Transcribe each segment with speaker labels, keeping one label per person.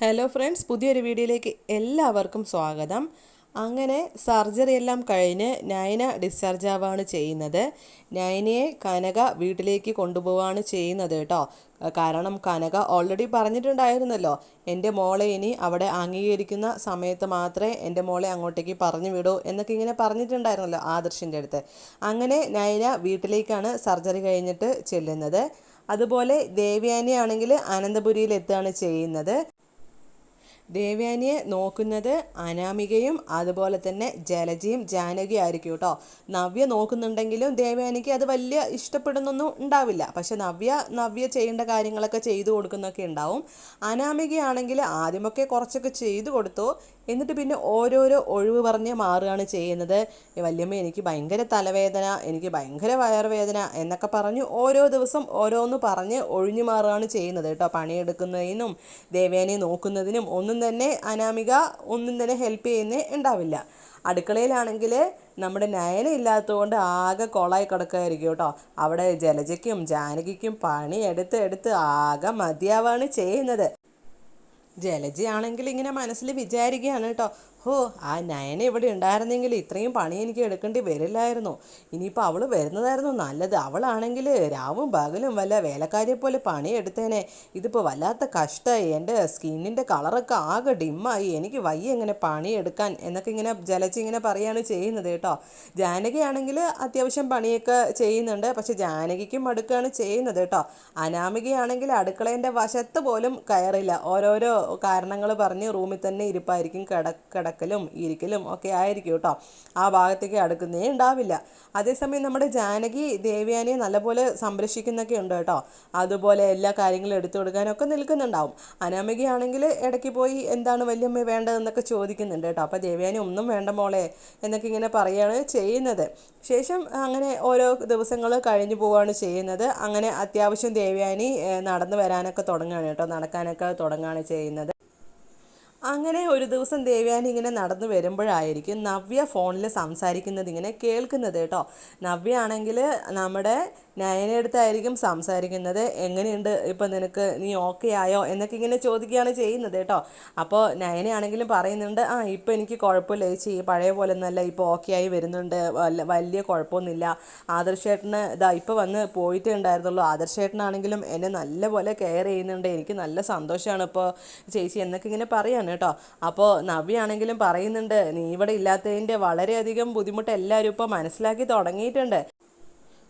Speaker 1: Hello friends പുതിയൊരു വീഡിയോയിലേക്ക് എല്ലാവർക്കും സ്വാഗതം. അങ്ങനെ സർജറി എല്ലാം കഴിഞ്ഞ് നയന ഡിസ്ചാർജ് ആവുകയാണ് ചെയ്യുന്നത്. നയനയെ കനക വീട്ടിലേക്ക് കൊണ്ടുപോവുകയാണ് ചെയ്യുന്നത് കേട്ടോ. കാരണം കനക ഓൾറെഡി പറഞ്ഞിട്ടുണ്ടായിരുന്നല്ലോ എന്റെ മോളെ ഇനി അവിടെ അംഗീകരിക്കുന്ന സമയത്ത് മാത്രമേ എന്റെ മോളെ അങ്ങോട്ടേക്ക് പറഞ്ഞു വിടൂ എന്നൊക്കെ ഇങ്ങനെ പറഞ്ഞിട്ടുണ്ടായിരുന്നല്ലോ ആദർശിന്റെ അടുത്ത്. അങ്ങനെ നയന വീട്ടിലേക്കാണ് സർജറി കഴിഞ്ഞിട്ട് ചെല്ലുന്നത്. അതുപോലെ ദേവയാനിയാണെങ്കിൽ അനന്തപുരിയിൽ എത്തുകയാണ് ചെയ്യുന്നത്. ദേവയാനിയെ നോക്കുന്നത് അനാമികയും അതുപോലെ തന്നെ ജലജിയും ജാനകിയും ആയിരിക്കും കേട്ടോ. നവ്യ നോക്കുന്നുണ്ടെങ്കിലും ദേവയാനിക്ക് അത് വലിയ ഇഷ്ടപ്പെടുന്നൊന്നും ഉണ്ടാവില്ല. പക്ഷെ നവ്യ നവ്യ ചെയ്യേണ്ട കാര്യങ്ങളൊക്കെ ചെയ്തു കൊടുക്കുന്നൊക്കെ ഉണ്ടാവും. അനാമികയാണെങ്കിൽ ആദ്യമൊക്കെ കുറച്ചൊക്കെ ചെയ്തു കൊടുത്തു. എന്നിട്ട് പിന്നെ ഓരോരോ ഒഴിവ് പറഞ്ഞ് മാറുകയാണ് ചെയ്യുന്നത്. വല്യമ്മ എനിക്ക് ഭയങ്കര തലവേദന എനിക്ക് ഭയങ്കര വയറുവേദന എന്നൊക്കെ പറഞ്ഞു ഓരോ ദിവസം ഓരോന്ന് പറഞ്ഞ് ഒഴിഞ്ഞു മാറുകയാണ് ചെയ്യുന്നത് കേട്ടോ. പണിയെടുക്കുന്നതിനും ദേവേനെ നോക്കുന്നതിനും ഒന്നും തന്നെ അനാമിക ഒന്നും തന്നെ ഹെൽപ്പ് ചെയ്യുന്നേ ഉണ്ടാവില്ല. അടുക്കളയിലാണെങ്കിൽ നമ്മുടെ നയന ഇല്ലാത്തതുകൊണ്ട് ആകെ കൊളായി കിടക്കുമായിരിക്കും കേട്ടോ. അവിടെ ജലജയ്ക്കും ജാനകിക്കും പണി എടുത്ത് എടുത്ത് ആകെ മതിയാവാണ് ചെയ്യുന്നത്. ജലജയാണെങ്കിൽ ഇങ്ങനെ മനസ്സിൽ വിചാരിക്കുകയാണ് കേട്ടോ. ഹോ ആ നയന ഇവിടെ ഉണ്ടായിരുന്നെങ്കിൽ ഇത്രയും പണി എനിക്ക് എടുക്കേണ്ടി വരില്ലായിരുന്നു. ഇനിയിപ്പോൾ അവൾ വരുന്നതായിരുന്നു നല്ലത്. അവളാണെങ്കിൽ രാവും പകലും വല്ല വേലക്കാരിയെ പോലെ പണിയെടുത്തേനെ. ഇതിപ്പോൾ വല്ലാത്ത കഷ്ടമായി. എന്റെ സ്കിന്നിന്റെ കളറൊക്കെ ആകെ ഡിമ്മായി. എനിക്ക് വയ്യ ഇങ്ങനെ പണിയെടുക്കാൻ എന്നൊക്കെ ഇങ്ങനെ ജലജി ഇങ്ങനെ പറയുകയാണ് ചെയ്യുന്നത് കേട്ടോ. ജാനകിയാണെങ്കിൽ അത്യാവശ്യം പണിയൊക്കെ ചെയ്യുന്നുണ്ട്. പക്ഷെ ജാനകിക്കും അടുക്കുകയാണ് ചെയ്യുന്നത് കേട്ടോ. അനാമികയാണെങ്കിൽ അടുക്കളേന്റെ വശത്ത് പോലും കയറില്ല. ഓരോരോ കാരണങ്ങൾ പറഞ്ഞ് റൂമിൽ തന്നെ ഇരിപ്പായിരിക്കും കിട കിടക്കലും ഇരിക്കലും ഒക്കെ ആയിരിക്കും കേട്ടോ. ആ ഭാഗത്തേക്ക് അടുക്കുന്നേ ഉണ്ടാവില്ല. അതേസമയം നമ്മുടെ ജാനകി ദേവയാനിയെ നല്ലപോലെ സംരക്ഷിക്കുന്നൊക്കെ ഉണ്ട് കേട്ടോ. അതുപോലെ എല്ലാ കാര്യങ്ങളും എടുത്തു കൊടുക്കാനൊക്കെ നിൽക്കുന്നുണ്ടാവും. അനാമികയാണെങ്കിൽ ഇടയ്ക്ക് പോയി എന്താണ് വല്യമ്മ വേണ്ടതെന്നൊക്കെ ചോദിക്കുന്നുണ്ട് കേട്ടോ. അപ്പോൾ ദേവയാനി ഒന്നും വേണ്ട മോളെ എന്നൊക്കെ ഇങ്ങനെ പറയുകയാണ് ചെയ്യുന്നത്. ശേഷം അങ്ങനെ ഓരോ ദിവസങ്ങൾ കഴിഞ്ഞു പോവുകയാണ് ചെയ്യുന്നത്. അങ്ങനെ അത്യാവശ്യം ദേവയാനി നടന്നു വരാനൊക്കെ തുടങ്ങുകയാണ് കേട്ടോ. നടക്കാനൊക്കെ തുടങ്ങുകയാണ് ചെയ്യുന്നത്. അങ്ങനെ ഒരു ദിവസം ദേവ്യാനി ഇങ്ങനെ നടന്നു വരുമ്പോഴായിരിക്കും നവ്യ ഫോണിൽ സംസാരിക്കുന്നത് ഇങ്ങനെ കേൾക്കുന്നത് കേട്ടോ. നവ്യ ആണെങ്കിൽ നമ്മുടെ നയനടുത്തായിരിക്കും സംസാരിക്കുന്നത്. എങ്ങനെയുണ്ട്? ഇപ്പം നിനക്ക് നീ ഓക്കെ ആയോ? എന്നൊക്കെ ഇങ്ങനെ ചോദിക്കുകയാണ് ചെയ്യുന്നത് കേട്ടോ. അപ്പോൾ നയനയാണെങ്കിലും പറയുന്നുണ്ട് ആ ഇപ്പം എനിക്ക് കുഴപ്പമില്ല ചേച്ചി. പഴയ പോലെ ഒന്നല്ല ഇപ്പോൾ ഓക്കെ ആയി വരുന്നുണ്ട്. വലിയ കുഴപ്പമൊന്നുമില്ല. ആദർശേട്ടന് ഇതാ ഇപ്പോൾ വന്ന് പോയിട്ടേ ഉണ്ടായിരുന്നുള്ളൂ ആദർശേട്ടനാണെങ്കിലും എന്നെ നല്ലപോലെ കെയർ ചെയ്യുന്നുണ്ട്. എനിക്ക് നല്ല സന്തോഷമാണ് ഇപ്പോൾ ചേച്ചി എന്നൊക്കെ ഇങ്ങനെ പറയാണ് കേട്ടോ. അപ്പോൾ നവ്യാണെങ്കിലും പറയുന്നുണ്ട് നീ ഇവിടെ ഇല്ലാത്തതിന്റെ വളരെയധികം ബുദ്ധിമുട്ട് എല്ലാവരും ഇപ്പോൾ മനസ്സിലാക്കി തുടങ്ങിയിട്ടുണ്ട്.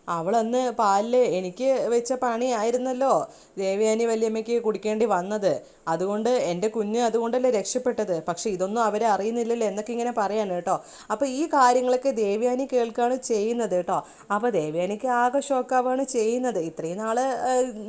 Speaker 1: അവളന്ന് പാലിൽ എനിക്ക് വെച്ച പണിയായിരുന്നല്ലോ. ദേവയാനി വല്യമ്മയ്ക്ക് കുടിക്കേണ്ടി വന്നത്. അതുകൊണ്ട് എന്റെ കുഞ്ഞ് അതുകൊണ്ടല്ലേ രക്ഷപ്പെട്ടത്. പക്ഷെ ഇതൊന്നും അവരെ അറിയുന്നില്ലല്ലോ എന്നൊക്കെ ഇങ്ങനെ പറയാൻ കേട്ടോ. അപ്പോൾ ഈ കാര്യങ്ങളൊക്കെ ദേവയാനി കേൾക്കുകയാണ് ചെയ്യുന്നത് കേട്ടോ. അപ്പോൾ ദേവയാനിക്ക് ആകെ ഷോക്കാവുകയാണ് ചെയ്യുന്നത്. ഇത്രയും നാൾ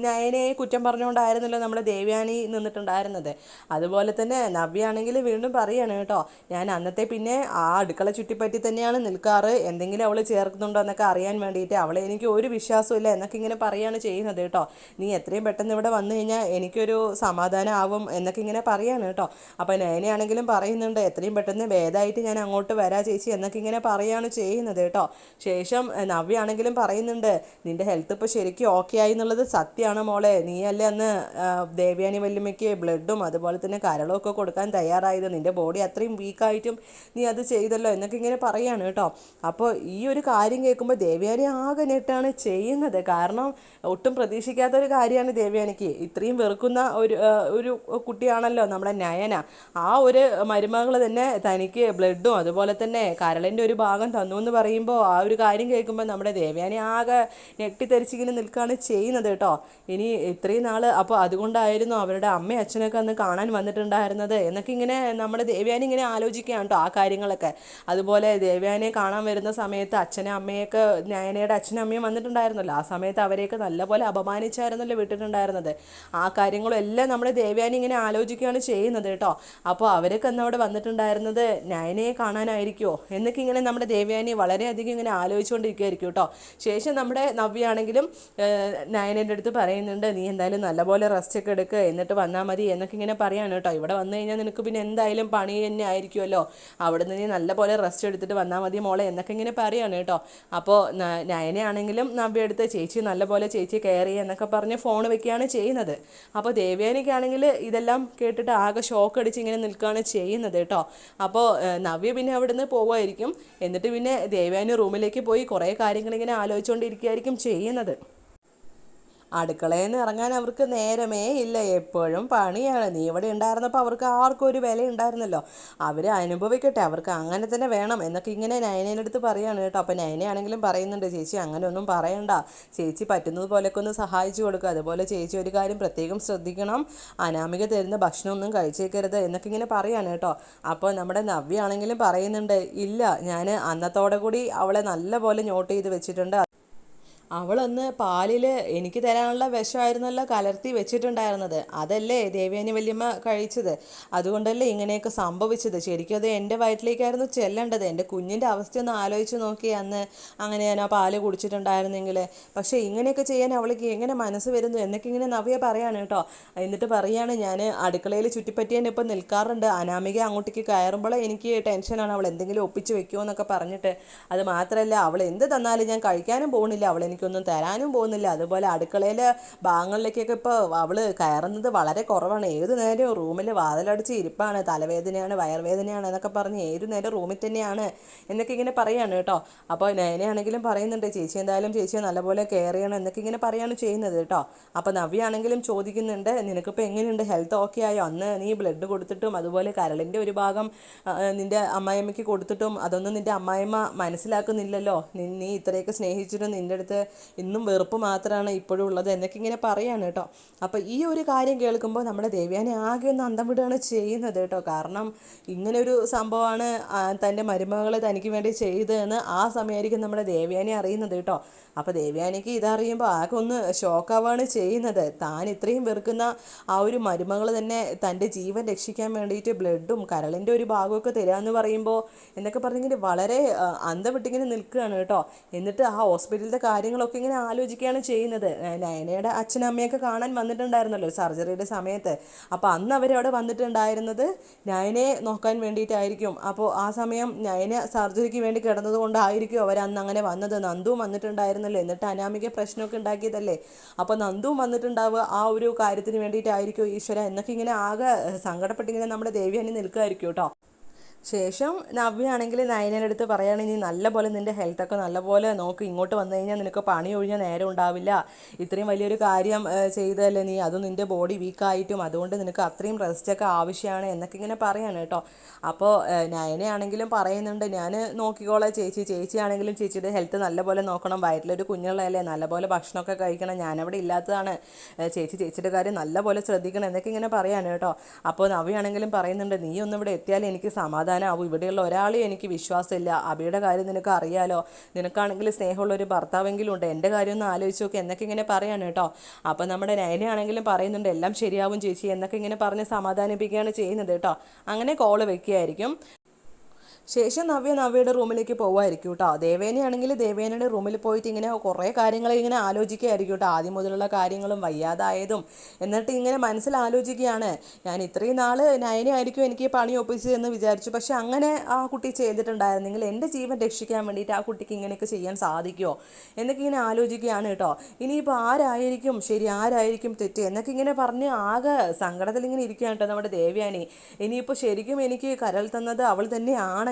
Speaker 1: നയനെ കുറ്റം പറഞ്ഞുകൊണ്ടായിരുന്നല്ലോ നമ്മുടെ ദേവയാനി നിന്നിട്ടുണ്ടായിരുന്നത്. അതുപോലെ തന്നെ നവ്യാണെങ്കിൽ വീണ്ടും പറയാണ് കേട്ടോ. ഞാൻ അന്നത്തെ പിന്നെ ആ അടുക്കള ചുറ്റിപ്പറ്റി തന്നെയാണ് നിൽക്കാറ്. എന്തെങ്കിലും അവൾ ചേർക്കുന്നുണ്ടോ എന്നൊക്കെ അറിയാൻ വേണ്ടിയിട്ട് അവളെ എനിക്ക് ഒരു വിശ്വാസമില്ല എന്നൊക്കെ ഇങ്ങനെ പറയുകയാണ് ചെയ്യുന്നത് കേട്ടോ. നീ എത്രയും പെട്ടെന്ന് ഇവിടെ വന്നു കഴിഞ്ഞാൽ എനിക്കൊരു സമാധാനം ആവും എന്നൊക്കെ ഇങ്ങനെ പറയാണ് കേട്ടോ. അപ്പോൾ നയനയാണെങ്കിലും പറയുന്നുണ്ട് എത്രയും പെട്ടെന്ന് ഭേദമായിട്ട് ഞാൻ അങ്ങോട്ട് വരാ ചേച്ചി എന്നൊക്കെ ഇങ്ങനെ പറയുകയാണ് ചെയ്യുന്നത് കേട്ടോ. ശേഷം നവ്യാണെങ്കിലും പറയുന്നുണ്ട് നിന്റെ ഹെൽത്ത് ഇപ്പോൾ ശരിക്കും ഓക്കെ ആയി എന്നുള്ളത് സത്യമാണ് മോളെ. നീയല്ലേ അന്ന് ദേവ്യാനി വല്യമ്മയ്ക്ക് ബ്ലഡും അതുപോലെ തന്നെ കരളും ഒക്കെ കൊടുക്കാൻ തയ്യാറായത്. നിന്റെ ബോഡി അത്രയും വീക്കായിട്ടും നീ അത് ചെയ്തല്ലോ എന്നൊക്കെ ഇങ്ങനെ പറയാണ് കേട്ടോ. അപ്പോൾ ഈ ഒരു കാര്യം കേൾക്കുമ്പോൾ ദേവ്യാനി ആകെ നെട്ടാണ് ചെയ്യുന്നത്. കാരണം ഒട്ടും പ്രതീക്ഷിക്കാത്ത ഒരു കാര്യമാണ് ദേവയാനിക്ക് ഇത്രയും വെറുക്കുന്ന ഒരു ഒരു കുട്ടിയാണല്ലോ നമ്മുടെ നയന. ആ ഒരു മരുമകൾ തന്നെ തനിക്ക് ബ്ലഡും അതുപോലെ തന്നെ കരളിന്റെ ഒരു ഭാഗം തന്നു എന്ന് പറയുമ്പോൾ ആ ഒരു കാര്യം കേൾക്കുമ്പോൾ നമ്മുടെ ദേവയാനി ആകെ ഞെട്ടിത്തെരിച്ചിങ്ങനെ നിൽക്കുകയാണ് ചെയ്യുന്നത് കേട്ടോ. ഇനി ഇത്രയും നാൾ അപ്പോൾ അതുകൊണ്ടായിരുന്നു അവരുടെ അമ്മയും അച്ഛനൊക്കെ അന്ന് കാണാൻ വന്നിട്ടുണ്ടായിരുന്നത് എന്നൊക്കെ ഇങ്ങനെ നമ്മുടെ ദേവയാനി ഇങ്ങനെ ആലോചിക്കുകയാണ് കേട്ടോ ആ കാര്യങ്ങളൊക്കെ. അതുപോലെ ദേവയാനിയെ കാണാൻ വരുന്ന സമയത്ത് അച്ഛനെ അമ്മയൊക്കെ നയനയുടെ അച്ഛനും അമ്മയും വന്നിട്ടുണ്ടായിരുന്നല്ലോ. ആ സമയത്ത് അവരെയൊക്കെ നല്ലപോലെ അപമാനിച്ചായിരുന്നല്ലോ വിട്ടിട്ടുണ്ടായിരുന്നത്. ആ കാര്യങ്ങളെല്ലാം നമ്മുടെ ദേവയാനി ഇങ്ങനെ ആലോചിക്കുകയാണ് ചെയ്യുന്നത് കേട്ടോ. അപ്പോൾ അവരൊക്കെ അന്ന് അവിടെ വന്നിട്ടുണ്ടായിരുന്നത് നയനയെ കാണാനായിരിക്കുമോ എന്നൊക്കെ ഇങ്ങനെ നമ്മുടെ ദേവ്യാനി വളരെയധികം ഇങ്ങനെ ആലോചിച്ചുകൊണ്ടിരിക്കുകയായിരിക്കും കേട്ടോ. ശേഷം നമ്മുടെ നവ്യാണെങ്കിലും നയനന്റെ അടുത്ത് പറയുന്നുണ്ട് നീ എന്തായാലും നല്ലപോലെ റെസ്റ്റ് ഒക്കെ എടുക്കുക എന്നിട്ട് വന്നാൽ മതി എന്നൊക്കെ ഇങ്ങനെ പറയാണ് കേട്ടോ. ഇവിടെ വന്നു കഴിഞ്ഞാൽ നിനക്ക് പിന്നെ എന്തായാലും പണി തന്നെ ആയിരിക്കുമല്ലോ. അവിടെ നിന്ന് നീ നല്ലപോലെ റെസ്റ്റ് എടുത്തിട്ട് വന്നാൽ മതി മോളെ എന്നൊക്കെ ഇങ്ങനെ പറയാണ് കേട്ടോ. അപ്പോൾ നയനയാണെങ്കിൽ നയനയാണെങ്കിലും നവ്യ എടുത്ത് ചേച്ചി നല്ലപോലെ ചേച്ചി കെയർ ചെയ്യുക എന്നൊക്കെ പറഞ്ഞ് ഫോൺ വെക്കുകയാണ് ചെയ്യുന്നത്. അപ്പോൾ ദേവ്യാനിക്കാണെങ്കിൽ ഇതെല്ലാം കേട്ടിട്ട് ആകെ ഷോക്ക് അടിച്ച് ഇങ്ങനെ നിൽക്കുകയാണ് ചെയ്യുന്നത് കേട്ടോ. അപ്പോൾ നവ്യ പിന്നെ അവിടുന്ന് പോവുമായിരിക്കും. എന്നിട്ട് പിന്നെ ദേവ്യാനി റൂമിലേക്ക് പോയി കുറേ കാര്യങ്ങളിങ്ങനെ ആലോചിച്ചുകൊണ്ടിരിക്കുകയായിരിക്കും ചെയ്യുന്നത്. അടുക്കളയിൽ നിന്ന് ഇറങ്ങാൻ അവർക്ക് നേരമേ ഇല്ല. എപ്പോഴും പണിയാണ്. നീ ഇവിടെ ഉണ്ടായിരുന്നപ്പോൾ അവർക്ക് ആർക്കും ഒരു വില ഉണ്ടായിരുന്നല്ലോ. അവർ അനുഭവിക്കട്ടെ. അവർക്ക് അങ്ങനെ തന്നെ വേണം എന്നൊക്കെ ഇങ്ങനെ നയനേന്റെ അടുത്ത് പറയാണ് കേട്ടോ. അപ്പോൾ നയനയാണെങ്കിലും പറയുന്നുണ്ട് ചേച്ചി അങ്ങനെ ഒന്നും പറയണ്ട. ചേച്ചി പറ്റുന്നത് പോലെയൊക്കെ ഒന്ന് സഹായിച്ചു കൊടുക്കുക അതുപോലെ ചേച്ചി ഒരു കാര്യം പ്രത്യേകം ശ്രദ്ധിക്കണം. അനാമിക തരുന്ന ഭക്ഷണമൊന്നും കഴിച്ചേക്കരുത് എന്നൊക്കെ ഇങ്ങനെ പറയാണ് കേട്ടോ. അപ്പോൾ നമ്മുടെ നവ്യ ആണെങ്കിലും പറയുന്നുണ്ട് ഇല്ല ഞാൻ അന്നത്തോടെ കൂടി അവളെ നല്ലപോലെ നോട്ട് ചെയ്ത് വെച്ചിട്ടുണ്ട്. അവളൊന്ന് പാലിൽ എനിക്ക് തരാനുള്ള വിഷമായിരുന്നല്ലോ കലർത്തി വെച്ചിട്ടുണ്ടായിരുന്നത്. അതല്ലേ ദേവയാനി വല്യമ്മ കഴിച്ചത്? അതുകൊണ്ടല്ലേ ഇങ്ങനെയൊക്കെ സംഭവിച്ചത്? ശരിക്കും അത് എന്റെ വയറ്റിലേക്കായിരുന്നു ചെല്ലേണ്ടത്. എന്റെ കുഞ്ഞിന്റെ അവസ്ഥ ഒന്ന് ആലോചിച്ച് നോക്കി അന്ന് അങ്ങനെ ഞാൻ ആ പാൽ കുടിച്ചിട്ടുണ്ടായിരുന്നെങ്കിൽ പക്ഷേ ഇങ്ങനെയൊക്കെ ചെയ്യാൻ അവൾക്ക് എങ്ങനെ മനസ്സ് വരുന്നു? എന്നൊക്കെ ഇങ്ങനെ നവ്യ പറയാണ് കേട്ടോ. എന്നിട്ട് പറയാണ് ഞാൻ അടുക്കളയിൽ ചുറ്റിപ്പറ്റിയാൻ ഇപ്പം നിൽക്കാറുണ്ട്. അനാമിക അങ്ങോട്ടേക്ക് കയറുമ്പോൾ എനിക്ക് ടെൻഷനാണ്. അവൾ എന്തെങ്കിലും ഒപ്പിച്ച് വെക്കുമോ എന്നൊക്കെ പറഞ്ഞിട്ട്. അത് മാത്രമല്ല അവൾ എന്ത് തന്നാലും ഞാൻ കഴിക്കാനും പോകുന്നില്ല അവൾ എനിക്കൊന്നും തരാനും പോകുന്നില്ല. അതുപോലെ അടുക്കളയിൽ ഭാഗങ്ങളിലേക്കൊക്കെ ഇപ്പോൾ അവൾ കയറുന്നത് വളരെ കുറവാണ്. ഏത് നേരവും റൂമിൽ വാതിലടിച്ച് ഇരിപ്പാണ്. തലവേദനയാണ് വയർവേദനയാണ് എന്നൊക്കെ പറഞ്ഞ് ഏത് നേരം റൂമിൽ തന്നെയാണ് എന്നൊക്കെ ഇങ്ങനെ പറയാണ് കേട്ടോ. അപ്പോൾ നേനയാണെങ്കിലും പറയുന്നുണ്ട് ചേച്ചി എന്തായാലും ചേച്ചിയെ നല്ലപോലെ കെയർ ചെയ്യണം എന്നൊക്കെ ഇങ്ങനെ പറയാണ് ചെയ്യുന്നത് കേട്ടോ. അപ്പോൾ നവ്യാണെങ്കിലും ചോദിക്കുന്നുണ്ട് നിനക്കിപ്പോൾ എങ്ങനെയുണ്ട്? ഹെൽത്ത് ഓക്കെ ആയോ? അന്ന് നീ ബ്ലഡ് കൊടുത്തിട്ടും അതുപോലെ കരളിന്റെ ഒരു ഭാഗം നിന്റെ അമ്മായിമ്മയ്ക്ക് കൊടുത്തിട്ടും അതൊന്നും നിന്റെ അമ്മായിമ്മ മനസ്സിലാക്കുന്നില്ലല്ലോ. നീ ഇത്രയൊക്കെ സ്നേഹിച്ചിട്ടും നിന്റെ അടുത്ത് ഇന്നും വെറുപ്പ് മാത്രമാണ് ഇപ്പോഴും ഉള്ളത് എന്നൊക്കെ ഇങ്ങനെ പറയാണ് കേട്ടോ. അപ്പോൾ ഈ ഒരു കാര്യം കേൾക്കുമ്പോൾ നമ്മുടെ ദേവ്യാനെ ആകെ ഒന്ന് അന്തം വിടുകയാണ് ചെയ്യുന്നത് കേട്ടോ. കാരണം ഇങ്ങനെ ഒരു സംഭവമാണ് തന്റെ മരുമകൾ തനിക്ക് വേണ്ടി ചെയ്തതെന്ന് ആ സമയമായിരിക്കും നമ്മുടെ ദേവ്യാനെ അറിയുന്നത് കേട്ടോ. അപ്പോൾ ദേവ്യാനിക്ക് ഇതറിയുമ്പോൾ ആകെ ഒന്ന് ഷോക്കാവാണ് ചെയ്യുന്നത്. താൻ ഇത്രയും വെറുക്കുന്ന ആ ഒരു മരുമകൾ തന്നെ തന്റെ ജീവൻ രക്ഷിക്കാൻ വേണ്ടിയിട്ട് ബ്ലഡും കരളിന്റെ ഒരു ഭാഗമൊക്കെ തരാമെന്ന് പറയുമ്പോൾ എന്നൊക്കെ പറഞ്ഞെങ്കിൽ വളരെ അന്തം വിട്ടിങ്ങനെ നിൽക്കുകയാണ് കേട്ടോ. എന്നിട്ട് ആ ഹോസ്പിറ്റലിലെ കാര്യങ്ങളൊക്കെ ഇങ്ങനെ ആലോചിക്കുകയാണ് ചെയ്യുന്നത്. നയനയുടെ അച്ഛനും അമ്മയൊക്കെ കാണാൻ വന്നിട്ടുണ്ടായിരുന്നല്ലോ സർജറിയുടെ സമയത്ത്. അപ്പോൾ അന്ന് അവരവിടെ വന്നിട്ടുണ്ടായിരുന്നത് നയനയെ നോക്കാൻ വേണ്ടിയിട്ടായിരിക്കും. അപ്പോൾ ആ സമയം നയന സർജറിക്ക് വേണ്ടി കിടന്നത് കൊണ്ടായിരിക്കും അവർ അന്ന് അങ്ങനെ വന്നത്. നന്ദുവും വന്നിട്ടുണ്ടായിരുന്നല്ലോ. എന്നിട്ട് അനാമിക പ്രശ്നമൊക്കെ ഉണ്ടാക്കിയതല്ലേ? അപ്പോൾ നന്ദുവും വന്നിട്ടുണ്ടാവുക ആ ഒരു കാര്യത്തിന് വേണ്ടിയിട്ടായിരിക്കും ഈശ്വര. എന്നൊക്കെ ഇങ്ങനെ ആകെ സങ്കടപ്പെട്ടിങ്ങനെ നമ്മുടെ ദേവി അനി നിൽക്കുമായിരിക്കും കേട്ടോ. ശേഷം നവ്യാണെങ്കിൽ അടുത്ത് പറയുകയാണെങ്കിൽ നീ നല്ലപോലെ നിന്റെ ഹെൽത്തൊക്കെ നല്ലപോലെ നോക്ക്. ഇങ്ങോട്ട് വന്നു കഴിഞ്ഞാൽ നിനക്ക് പണി ഒഴിഞ്ഞാൽ നേരം ഉണ്ടാവില്ല. ഇത്രയും വലിയൊരു കാര്യം ചെയ്തല്ലേ നീ? അതും നിന്റെ ബോഡി വീക്കായിട്ടും അതുകൊണ്ട് നിനക്ക് അത്രയും റെസ്റ്റൊക്കെ ആവശ്യമാണ് എന്നൊക്കെ ഇങ്ങനെ പറയാണ് കേട്ടോ. അപ്പോൾ നയനയാണെങ്കിലും പറയുന്നുണ്ട് ഞാൻ നോക്കിക്കോളാം ചേച്ചി. ചേച്ചിയാണെങ്കിലും ചേച്ചിയുടെ ഹെൽത്ത് നല്ലപോലെ നോക്കണം. വയറ്റിലൊരു കുഞ്ഞുള്ളതല്ലേ നല്ലപോലെ ഭക്ഷണമൊക്കെ കഴിക്കണം. ഞാനവിടെ ഇല്ലാത്തതാണ്. ചേച്ചി ചേച്ചിയുടെ കാര്യം നല്ലപോലെ ശ്രദ്ധിക്കണം എന്നൊക്കെ ഇങ്ങനെ പറയാണ് കേട്ടോ. അപ്പോൾ നവ്യാണെങ്കിലും പറയുന്നുണ്ട് നീ ഒന്നും ഇവിടെ എനിക്ക് സമാധാനമാവും ഇവിടെയുള്ള ഒരാളെയും എനിക്ക് വിശ്വാസമില്ല. അബിയുടെ കാര്യം നിനക്ക് അറിയാലോ. നിനക്കാണെങ്കിൽ സ്നേഹമുള്ള ഒരു ഭർത്താവെങ്കിലും ഉണ്ട് എന്റെ കാര്യം ഒന്ന് ആലോചിച്ച് നോക്കി. എന്നൊക്കെ ഇങ്ങനെ പറയാണ് കേട്ടോ. അപ്പോൾ നമ്മുടെ നയനയാണെങ്കിലും പറയുന്നുണ്ട് എല്ലാം ശരിയാവും ചേച്ചി എന്നൊക്കെ ഇങ്ങനെ പറഞ്ഞ് സമാധാനിപ്പിക്കുകയാണ് ചെയ്യുന്നത് കേട്ടോ. അങ്ങനെ കോൾ വെക്കുകയായിരിക്കും. ശേഷം നവ്യ നവ്യയുടെ റൂമിലേക്ക് പോകുമായിരിക്കും കേട്ടോ. ദേവേനയാണെങ്കിൽ ദേവേനയുടെ റൂമിൽ പോയിട്ട് ഇങ്ങനെ കുറേ കാര്യങ്ങൾ ഇങ്ങനെ ആലോചിക്കുകയായിരിക്കും കേട്ടോ. ആദ്യം മുതലുള്ള കാര്യങ്ങളും വയ്യാതായതും. എന്നിട്ട് ഇങ്ങനെ മനസ്സിൽ ആലോചിക്കുകയാണ് ഞാൻ ഇത്രയും നാൾ നയനയായിരിക്കും എനിക്ക് പണി ഒപ്പിച്ചത് എന്ന് വിചാരിച്ചു. പക്ഷെ അങ്ങനെ ആ കുട്ടി ചെയ്തിട്ടുണ്ടായിരുന്നെങ്കിൽ എന്റെ ജീവൻ രക്ഷിക്കാൻ വേണ്ടിയിട്ട് ആ കുട്ടിക്ക് ഇങ്ങനെയൊക്കെ ചെയ്യാൻ സാധിക്കുമോ എന്നൊക്കെ ഇങ്ങനെ ആലോചിക്കുകയാണ് കേട്ടോ. ഇനിയിപ്പോൾ ആരായിരിക്കും? ശരി ആരായിരിക്കും തെറ്റ്? എന്നൊക്കെ ഇങ്ങനെ പറഞ്ഞ് ആകെ സങ്കടത്തിൽ ഇങ്ങനെ ഇരിക്കുകയാണ് കേട്ടോ നമ്മുടെ ദേവയാനി. ഇനിയിപ്പോൾ ശരിക്കും എനിക്ക് കരൽ തന്നത് അവൾ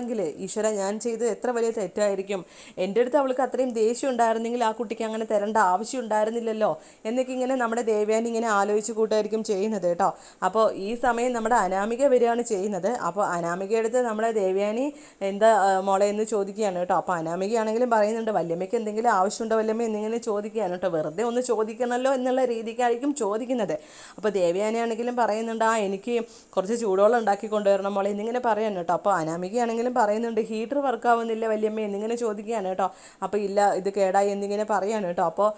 Speaker 1: തന്നെയാണെങ്കിൽ ഈശ്വര ഞാൻ ചെയ്തത് എത്ര വലിയ തെറ്റായിരിക്കും? എന്റെ അടുത്ത് അവൾക്ക് അത്രയും ദേഷ്യം ഉണ്ടായിരുന്നെങ്കിൽ ആ കുട്ടിക്ക് അങ്ങനെ തരേണ്ട ആവശ്യം ഉണ്ടായിരുന്നില്ലല്ലോ എന്നൊക്കെ ഇങ്ങനെ നമ്മുടെ ദേവയാനി ഇങ്ങനെ ആലോചിച്ച് കൂട്ടായിരിക്കും ചെയ്യുന്നത് കേട്ടോ. അപ്പോൾ ഈ സമയം നമ്മുടെ അനാമിക വരികയാണ് ചെയ്യുന്നത്. അപ്പോൾ അനാമികയുടെ അടുത്ത് നമ്മുടെ ദേവ്യാനി എന്താ മോളെ എന്ന് ചോദിക്കുകയാണ് കേട്ടോ. അപ്പോൾ അനാമികയാണെങ്കിലും പറയുന്നുണ്ട് വല്യമ്മയ്ക്ക് എന്തെങ്കിലും ആവശ്യമുണ്ടോ വല്യമ്മ? എന്നിങ്ങനെ ചോദിക്കുകയാണ് കേട്ടോ. വെറുതെ ഒന്ന് ചോദിക്കണമല്ലോ എന്നുള്ള രീതിക്കായിരിക്കും ചോദിക്കുന്നത്. അപ്പോൾ ദേവയാനിയാണെങ്കിലും പറയുന്നുണ്ട് ആ എനിക്ക് കുറച്ച് ചൂടുവെള്ളം ഉണ്ടാക്കി കൊണ്ടുവരണം മോളെ എന്നിങ്ങനെ പറയാൻ അപ്പോൾ അനാമികയാണെങ്കിലും പറയുന്നുണ്ട് ഹീറ്റർ വർക്ക് ആവുന്നില്ല വല്യമ്മ എന്നിങ്ങനെ ചോദിക്കുകയാണ് കേട്ടോ. അപ്പോൾ ഇല്ല ഇത് കേടായി എന്നിങ്ങനെ പറയാണ് കേട്ടോ. അപ്പോൾ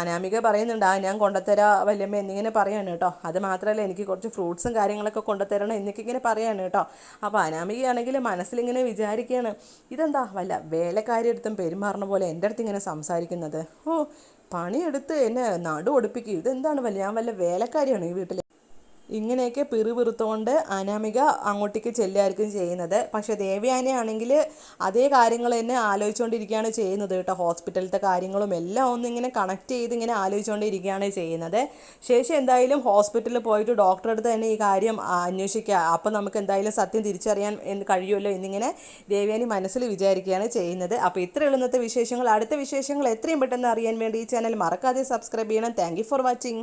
Speaker 1: അനാമിക പറയുന്നുണ്ട് ആ ഞാൻ കൊണ്ടുത്തരാ വല്യമ്മ എന്നിങ്ങനെ പറയാണ് കേട്ടോ. അത് മാത്രമല്ല എനിക്ക് കുറച്ച് ഫ്രൂട്ട്സും കാര്യങ്ങളൊക്കെ കൊണ്ടുത്തരണം എന്നൊക്കെ ഇങ്ങനെ പറയാണ് കേട്ടോ. അപ്പോൾ അനാമികയാണെങ്കിൽ മനസ്സിലിങ്ങനെ വിചാരിക്കുകയാണ് ഇതെന്താ വല്ല വേലക്കാരി അടുത്തും പെരുമാറുന്ന പോലെ എന്റെ അടുത്ത് ഇങ്ങനെ സംസാരിക്കുന്നത്? ഓ പണിയെടുത്ത് എന്നെ നടു ഒടിപ്പിക്കും. ഇതെന്താണ് വല്ല ഞാൻ വല്ല വേലക്കാരിയാണ് ഈ വീട്ടിൽ ഇങ്ങനെയൊക്കെ പിറുപിറുത്തുകൊണ്ട് അനാമിക അങ്ങോട്ടേക്ക് ചെല്ലുമായിരിക്കും ചെയ്യുന്നത്. പക്ഷേ ദേവയാനയാണെങ്കിൽ അതേ കാര്യങ്ങൾ തന്നെ ആലോചിച്ചുകൊണ്ടിരിക്കുകയാണ് ചെയ്യുന്നത് കേട്ടോ. ഹോസ്പിറ്റലിലത്തെ കാര്യങ്ങളും എല്ലാം ഒന്നും ഇങ്ങനെ കണക്ട് ചെയ്ത് ഇങ്ങനെ ആലോചിച്ചുകൊണ്ടിരിക്കുകയാണ് ചെയ്യുന്നത്. ശേഷം എന്തായാലും ഹോസ്പിറ്റലിൽ പോയിട്ട് ഡോക്ടറെ അടുത്ത് തന്നെ ഈ കാര്യം അന്വേഷിക്കുക. അപ്പം നമുക്ക് എന്തായാലും സത്യം തിരിച്ചറിയാൻ കഴിയുമല്ലോ എന്നിങ്ങനെ ദേവയാനി മനസ്സിൽ വിചാരിക്കുകയാണ് ചെയ്യുന്നത്. അപ്പോൾ ഇത്രയുള്ള ഇന്നത്തെ വിശേഷങ്ങൾ. അടുത്ത വിശേഷങ്ങൾ എത്രയും പെട്ടെന്ന് അറിയാൻ വേണ്ടി ഈ ചാനൽ മറക്കാതെ സബ്സ്ക്രൈബ് ചെയ്യണം. Thank for watching.